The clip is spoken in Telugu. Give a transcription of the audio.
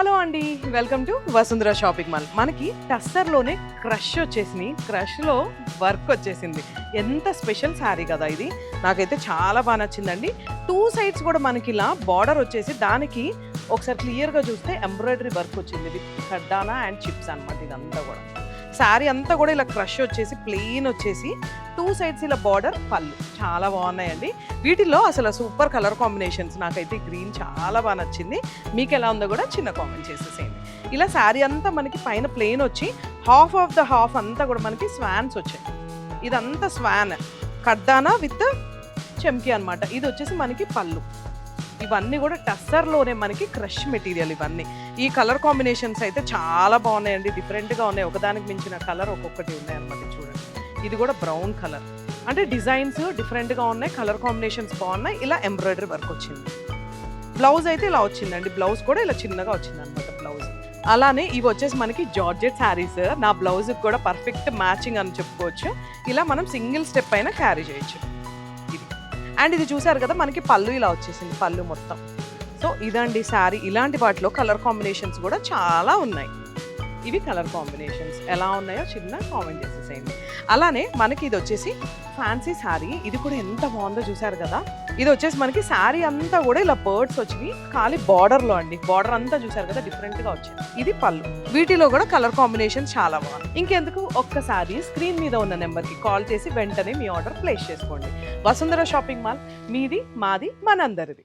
హలో అండి welcome to Vasundhara shopping mall. మనకి టస్సర్లోనే క్రష్ వచ్చేసింది. క్రష్లో వర్క్ వచ్చేసింది. ఎంత స్పెషల్ శారీ కదా ఇది. నాకైతే చాలా బాగా నచ్చిందండి. టూ సైడ్స్ కూడా మనకి ఇలా బార్డర్ వచ్చేసి దానికి ఒకసారి క్లియర్గా చూస్తే ఎంబ్రాయిడరీ వర్క్ వచ్చింది. విత్ కడ్డానా అండ్ చిప్స్ అనమాట ఇదంతా కూడా. శారీ అంతా కూడా ఇలా క్రష్ వచ్చేసి ప్లెయిన్ వచ్చేసి టూ సైడ్స్ ఇలా బార్డర్ పళ్ళు. చాలా బాగున్నాయండి. వీటిల్లో అసలు సూపర్ కలర్ కాంబినేషన్స్ నాకైతే గ్రీన్ చాలా బాగా నచ్చింది. మీకు ఎలా ఉందో కూడా చిన్న కామెంట్ చేసేసేయండి. ఇలా శారీ అంతా మనకి పైన ప్లెయిన్ వచ్చి హాఫ్ ఆఫ్ ద హాఫ్ అంతా కూడా మనకి స్వాన్స్ వచ్చాయి. ఇదంతా స్వాన్. కడ్డానా విత్ చెంకి అనమాట ఇది వచ్చేసి మనకి పళ్ళు. ఇవన్నీ కూడా టస్సర్లోనే మనకి క్రష్ మెటీరియల్ ఇవన్నీ. ఈ కలర్ కాంబినేషన్స్ అయితే చాలా బాగున్నాయండి. డిఫరెంట్గా ఉన్నాయి. ఒకదానికి మించిన కలర్ ఒక్కొక్కటి ఉన్నాయన్నమాట చూడండి. ఇది కూడా బ్రౌన్ కలర్. అంటే డిజైన్స్ డిఫరెంట్గా ఉన్నాయి. కలర్ కాంబినేషన్స్ బాగున్నాయి. ఇలా ఎంబ్రాయిడరీ వర్క్ వచ్చింది. బ్లౌజ్ అయితే ఇలా వచ్చిందండి. బ్లౌజ్ కూడా ఇలా చిన్నగా వచ్చింది అనమాట బ్లౌజ్. అలానే ఇవి వచ్చేసి మనకి జార్జెట్ శారీస్. నా బ్లౌజ్కి కూడా పర్ఫెక్ట్ మ్యాచింగ్ అని చెప్పుకోవచ్చు. ఇలా మనం సింగిల్ స్టెప్ అయినా క్యారీ చేయొచ్చు. అండ్ ఇది చూసారు కదా మనకి పళ్ళు ఇలా వచ్చేసింది పళ్ళు మొత్తం. సో ఇదండి శారీ. ఇలాంటి వాటిలో కలర్ కాంబినేషన్స్ కూడా చాలా ఉన్నాయి. ఇవి కలర్ కాంబినేషన్స్. ఎలా ఉన్నాయో చిన్న కామెంట్ చేసేసేయండి. అలానే మనకి ఇది వచ్చేసి ఫ్యాన్సీ శారీ. ఇది కూడా ఎంత బాగుందో చూసారు కదా? ఇది వచ్చేసి మనకి శారీ అంతా కూడా ఇలా బర్డ్స్ వచ్చినాయి ఖాళీ బార్డర్లో అండి. బార్డర్ అంతా చూసారు కదా డిఫరెంట్గా వచ్చింది ఇది పళ్ళు. వీటిలో కూడా కలర్ కాంబినేషన్ చాలా బాగుంది ఇంకెందుకు? ఒక్కసారి స్క్రీన్ మీద ఉన్న నెంబర్కి కాల్ చేసి వెంటనే మీ ఆర్డర్ ప్లేస్ చేసుకోండి. Vasundhara shopping mall. మీది మాది మనందరిది.